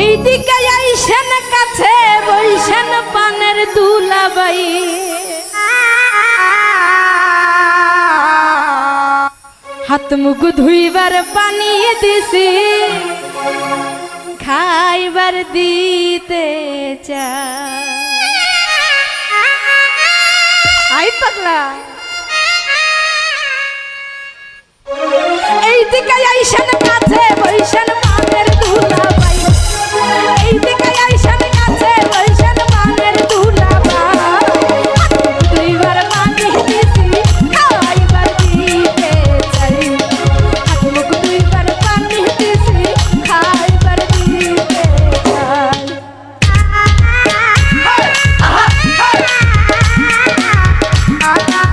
এই দিকে আইসেন কাছে, বইসেন পানের দুলাবাই। হাত মুখ ধুইবার পানি দিছি, খাইবার দিতে চা আই পাগলা। এই দিকে আইসেন пока.